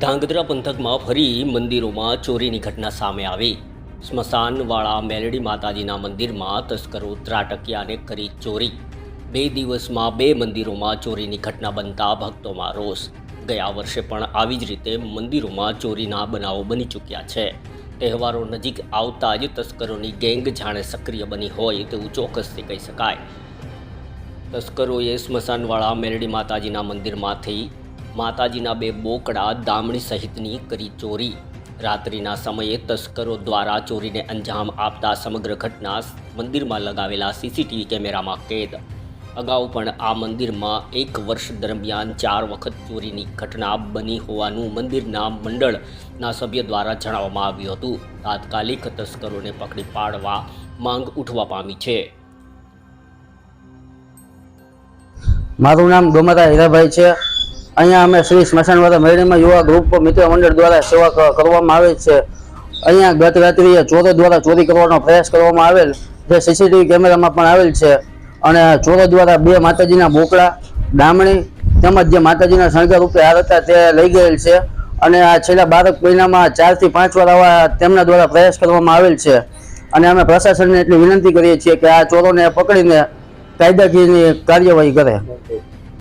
ધાંગધ્રા પંથકમાં ફરી મંદિરોમાં ચોરીની ઘટના સામે આવી. સ્મશાનવાળા મેલડી માતાજીના મંદિરમાં તસ્કરો ત્રાટક્યા અને કરી ચોરી. બે દિવસમાં બે મંદિરોમાં ચોરીની ઘટના બનતા ભક્તોમાં રોષ. ગયા વર્ષે પણ આવી જ રીતે મંદિરોમાં ચોરીના બનાવો બની ચૂક્યા છે. તહેવારો નજીક આવતા જ તસ્કરોની ગેંગ જાણે સક્રિય બની હોય તેવું ચોક્કસથી કહી શકાય. તસ્કરોએ સ્મશાનવાળા મેરડી માતાજીના મંદિરમાંથી માતાજીના બે બોકડા દામણી સહિતની કરી ચોરી. રાત્રિના સમયે તસ્કરો દ્વારા ચોરીને અંજામ આપતા સમગ્ર ઘટના મંદિરમાં લગાવેલા સીસીટીવી કેમેરામાં કેદ. અગાઉ પણ આ મંદિરમાં એક વર્ષ દરમિયાન ચાર વખત ચોરીની ઘટના બની હોવાનું મંદિરના મંડળના સભ્ય દ્વારા જણાવવામાં આવ્યું હતું. તાત્કાલિક તસ્કરોને પકડી પાડવા માંગ ઉઠવા પામી છે. મારું નામ ગોમાતા હીરાભાઈ છે. અહીંયા અમે શ્રી સ્મશાનવાળા મેળીમાં યુવા ગ્રુપ મિત્ર મંડળ દ્વારા સેવા કરવામાં આવે છે. અહીંયા ગત રાત્રિએ ચોરો દ્વારા ચોરી કરવાનો પ્રયાસ કરવામાં આવેલ, જે સીસીટીવી કેમેરામાં પણ આવેલ છે. અને ચોરો દ્વારા બે માતાજીના બોકડા, ડામણી તેમજ જે માતાજીના શણગાર રૂપે હાર હતા તે લઈ ગયેલ છે. અને આ છેલ્લા બારક મહિનામાં ચારથી પાંચ વાર આવા તેમના દ્વારા પ્રયાસ કરવામાં આવેલ છે. અને અમે પ્રશાસનને એટલી વિનંતી કરીએ છીએ કે આ ચોરોને પકડીને કાયદાકીયની કાર્યવાહી કરે.